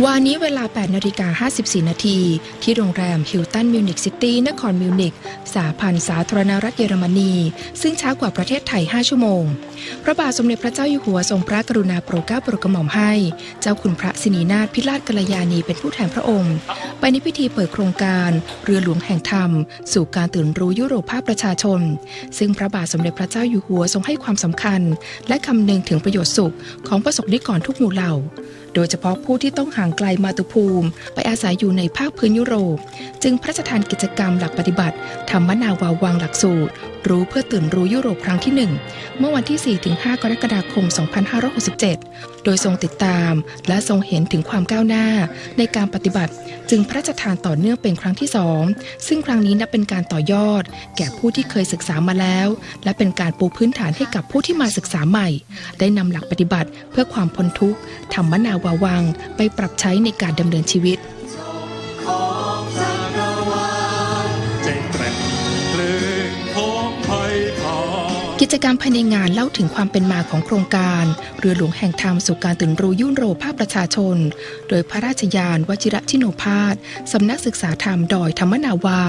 วานนี้เวลา 8 นาฬิกา 54 นาที ที่โรงแรมฮิลตันมิวนิกซิตี้ นครมิวนิก สาพันธ์สาธารณรัฐเยอรมนี ซึ่งช้ากว่าประเทศไทย 5 ชั่วโมง พระบาทสมเด็จพระเจ้าอยู่หัวทรงพระกรุณาโปรดเกล้าโปรดกระหม่อมให้ เจ้าคุณพระสินีนาถพิราชกัลยาณีเป็นผู้แทนพระองค์ ไปในพิธีเปิดโครงการ เรือหลวงแห่งธรรม สู่การตื่นรู้ยุโรปภาคประชาชน ซึ่งพระบาทสมเด็จพระเจ้าอยู่หัวทรงให้ความสำคัญ และคำนึงถึงประโยชน์สุขของประสบนิกรทุกหมู่เหล่า โดยเฉพาะผู้ที่ต้องห่างไกลมาตุภูมิ ไปอาศัยอยู่ในภาคพื้นยุโรป จึงพระราชทานกิจกรรมหลักปฏิบัติธรรมนาวาวังหลักสูตร รู้เพื่อตื่นรู้ยุโรปครั้งที่ 1 เมื่อวันที่ 4-5 กรกฎาคม 2567โดยทรงติดตามและทรงเห็นถึงความก้าวหน้า ในการปฏิบัติจึงพระราชทานต่อเนื่องเป็นครั้งที่สองซึ่งครั้งนี้นับเป็นการต่อยอด แก่ผู้ที่เคยศึกษามาแล้ว และเป็นการปูพื้นฐานให้กับผู้ที่มาศึกษาใหม่ ได้นำหลักปฏิบัติเพื่อความพ้นทุกข์ธรรมนาวาวัง ไปปรับใช้ในการดำเนินชีวิต จกรรมภายในงานเล่าถึงความเป็นมาของโครงการ เรือหลวงแห่งธรรมสู่การตื่นรู้ยุ่นโรภาคประชาชน โดยพระราชยานวชิระชิโนภาสสำนักศึกษาธรรมดอยธรรมนาวา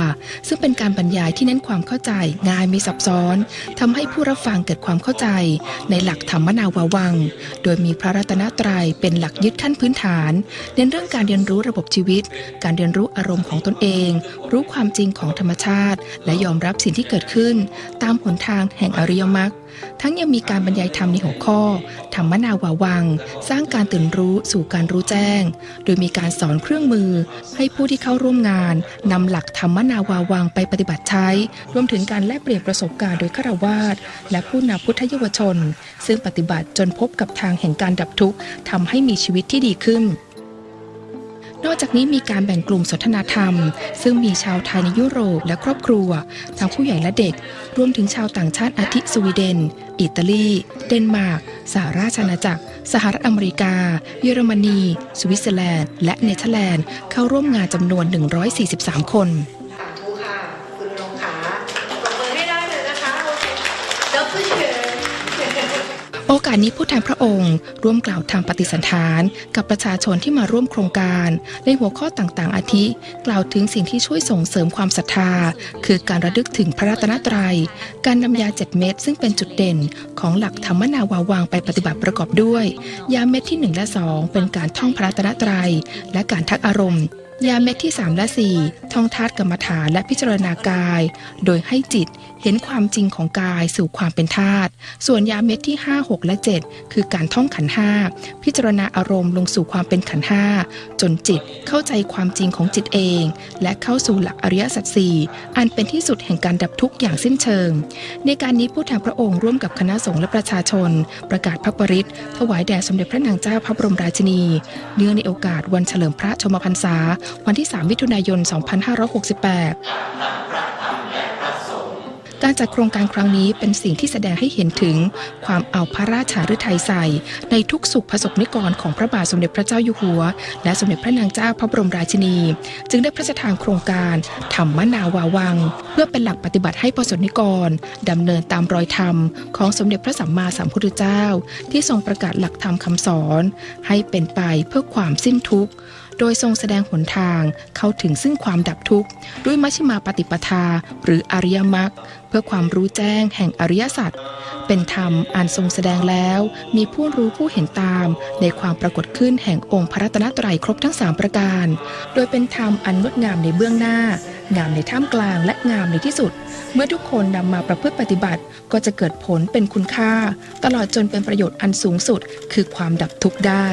ซึ่งเป็นการบรรยายที่เน้นความเข้าใจง่ายไม่ซับซ้อนทำให้ผู้รับฟังเกิดความเข้าใจ ในหลักธรรมนาวาวัง โดยมีพระรัตนตรัยเป็นหลักยึดขั้นพื้นฐานเน้นเรื่องการเรียนรู้ระบบชีวิต การเรียนรู้อารมณ์ของตนเอง รู้ความจริงของธรรมชาติ และยอมรับสิ่งที่เกิดขึ้น ตามหนทางแห่งอริยมรรคทั้งยังมีการบรรยายธรรมในหัวข้อ ธรรมนาวาวัง สร้างการตื่นรู้สู่การรู้แจ้ง โดยมีการสอนเครื่องมือ ให้ผู้ที่เข้าร่วมงานนำหลักธรรมนาวาวังไปปฏิบัติใช้ รวมถึงการแลกเปลี่ยนประสบการณ์โดยฆราวาสและผู้นำพุทธเยาวชน ซึ่งปฏิบัติจนพบกับทางแห่งการดับทุกข์ทำให้มีชีวิตที่ดีขึ้น นอกจากนี้มีการแบ่งกลุ่มสนทนาธรรม ซึ่งมีชาวไทยในยุโรปและครอบครัว ทั้งผู้ใหญ่และเด็ก รวมถึงชาวต่างชาติอาทิสวีเดน อิตาลี เดนมาร์ก สหราชอาณาจักร สหรัฐอเมริกา เยอรมนี สวิตเซอร์แลนด์ และเนเธอร์แลนด์ เข้าร่วมงานจำนวน 143 คน โอกาสนี้ผู้แทนพระองค์ ร่วมกล่าวทางปฏิสันฐานกับประชาชนที่มาร่วมโครงการ ในหัวข้อต่างๆ อาทิ กล่าวถึงสิ่งที่ช่วยส่งเสริมความศรัทธา คือการระลึกถึงพระรัตนตรยัย การนำยาเจ็ดเม็ดซึ่งเป็นจุดเด่นของหลักธรรมนาวาวางไปปฏิบัติประกอบด้วย ยาเม็ดที่ 1 และ 2 เป็นการท่องพระรัตนตรัย และการทักอารมณ์ ยาเม็ดที่ 3 และ 4 ท่องธาตุกรรมฐานและพิจารณากาย โดยให้จิตเห็นความจริงของกายสู่ความเป็นธาตุ ส่วนยาเม็ดที่ 5 6 และ 7 คือการท่องขันห้าพิจารณาอารมณ์ลงสู่ความเป็นขันห้าจนจิตเข้าใจความจริงของจิตเอง และเข้าสู่หลักอริยสัจสี่อันเป็นที่สุดแห่งการดับทุกข์อย่างสิ้นเชิง ในการนี้ผู้แทนพระองค์ร่วมกับคณะสงฆ์และประชาชน ประกาศพระปริตถวายแด่สมเด็จพระนางเจ้าพระบรมราชินี เนื่องในโอกาสวันเฉลิมพระชมพรรษาวันที่ 3 มิถุนายน 2568 การจัดโครงการครั้งนี้เป็นสิ่งที่แสดงให้เห็นถึง ความเอาพระราชาฤทัยใส่ ในทุกสุขประสบนิกรของพระบาทสมเด็จพระเจ้าอยู่หัว และสมเด็จพระนางเจ้าพระบรมราชินี จึงได้พระราชทานโครงการธรรมนาวาวัง เพื่อเป็นหลักปฏิบัติให้ประสนิกรดำเนินตามรอยธรรม ของสมเด็จพระสัมมาสัมพุทธเจ้า ที่ทรงประกาศหลักธรรมคำสอน ให้เป็นไปเพื่อความสิ้นทุกข์ โดยทรงแสดงหนทางเข้าถึงซึ่งความดับทุกข์ ด้วยมัชฌิมาปฏิปทา หรืออริยมรรคเพื่อความรู้แจ้งแห่งอริยสัจเป็นธรรมอันทรงแสดงแล้ว มีผู้รู้ผู้เห็นตาม ในความปรากฏขึ้นแห่งองค์พระรัตนตรัยครบทั้ง 3 ประการ โดยเป็นธรรมอันงดงามในเบื้องหน้า งามในท่ามกลางและงามในที่สุด เมื่อทุกคนนำมาประพฤติปฏิบัติ ก็จะเกิดผลเป็นคุณค่า ตลอดจนเป็นประโยชน์อันสูงสุด คือความดับทุกข์ได้